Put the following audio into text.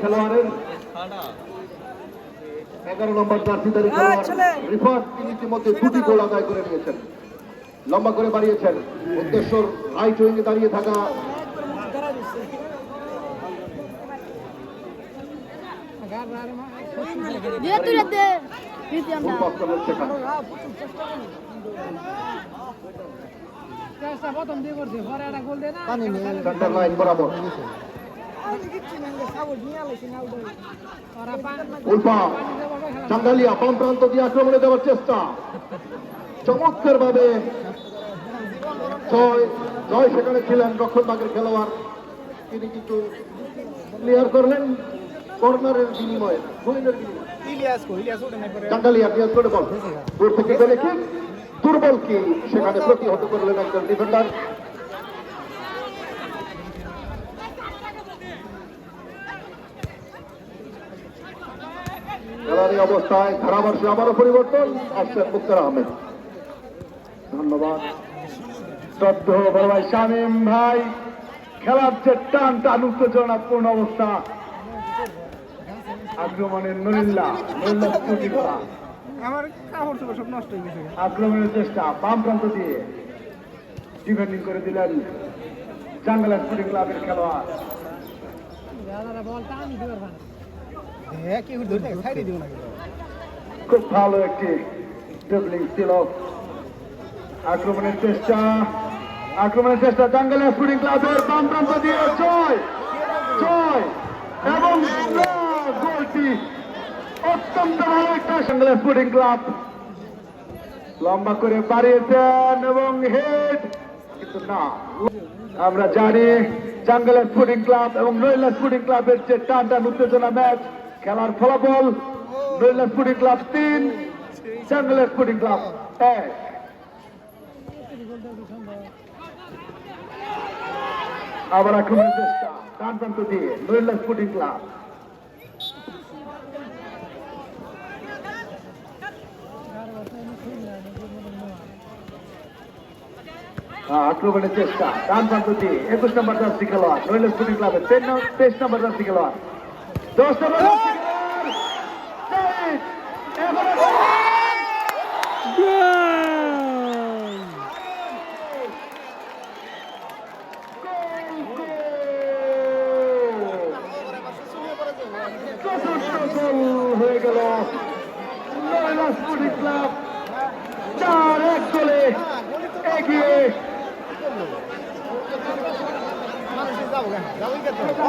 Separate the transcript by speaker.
Speaker 1: খেলোয়াড়ের এগারো নম্বর দুটি আদায় করে নিয়েছেন লম্বা করে বাড়িয়েছেন। উদ্দেশ্য রাইট উইংয়ে দাঁড়িয়ে থাকা
Speaker 2: দিয়ে তুলে দে দিতে আমরা
Speaker 1: ফুল পাস করলেন সেখানে
Speaker 3: প্রথম দিয়ে করছে পরে একটা গোল দেয় না
Speaker 1: সেন্টার লাইন বরাবর
Speaker 3: ওরা পা-
Speaker 1: উল্পা চাঙ্গালিয়া বাম প্রান্ত দিয়ে আক্রমণে দেওয়ার চেষ্টা। চমৎকার ভাবে জয় জয় সেখানে ছিলেন রক্ষণবাগের খেলোয়াড়। তিনি কিন্তু ক্লিয়ার করলেন। কর্নারের বিনিময়ে করে? বল। দূর থেকে কি? দুর্বল কি? সেখানে প্রতিহত করলেন একজন ডিফেন্ডার অবস্থায় ধারাভাষ্যে আবারও পরিবর্তন। আসছেন মুক্তার আহমেদ। ধন্যবাদ।
Speaker 4: শ্রদ্ধ বড় ভাই শামীম ভাই খেলার যে টান টান উত্তেজনাপূর্ণ অবস্থা। আক্রমণের নরিল্লা নরিল্লা স্কুটি করা
Speaker 3: আমার কাপড় চোপড় সব নষ্ট হয়ে গেছে।
Speaker 4: আক্রমণের চেষ্টা বাম প্রান্ত দিয়ে ডিফেন্ডিং করে দিলেন জাঙ্গালা স্পোর্টিং ক্লাবের খেলোয়াড়। খুব ভালো একটি ড্রিবলিং ছিল। আক্রমণের চেষ্টা আক্রমণের চেষ্টা জাঙ্গালা স্পোর্টিং ক্লাবের বাম প্রান্ত দিয়ে জয় জয় এবং গোলটি ক্লাব। লম্বা করে বাড়িয়েছেন এবং হেড, কিন্তু না, আমরা জানি জাঙ্গালা স্পোর্টিং ক্লাব এবং নৈলা স্পোর্টিং ক্লাবের যে টান টান উত্তেজনা ম্যাচ, খেলার ফলাফল নৈলা স্পোর্টিং ক্লাব তিন, জাঙ্গালা স্পোর্টিং ক্লাব এক। আবার আক্রমণের চেষ্টা ডান প্রান্ত দিয়ে নৈলা স্পোর্টিং ক্লাব। আক্রমণের চেষ্টা। ডান প্রান্ত দিয়ে একুশ নম্বর জার্সি খেলোয়াড়। নৈলা স্পোর্টিং ক্লাবের তেইশ নম- তেইশ নম্বর জার্সি খেলোয়াড়। দশ নম্বর হয়ে গেল। Sporting club. চার, এক গোলে এগিয়ে যাব যাব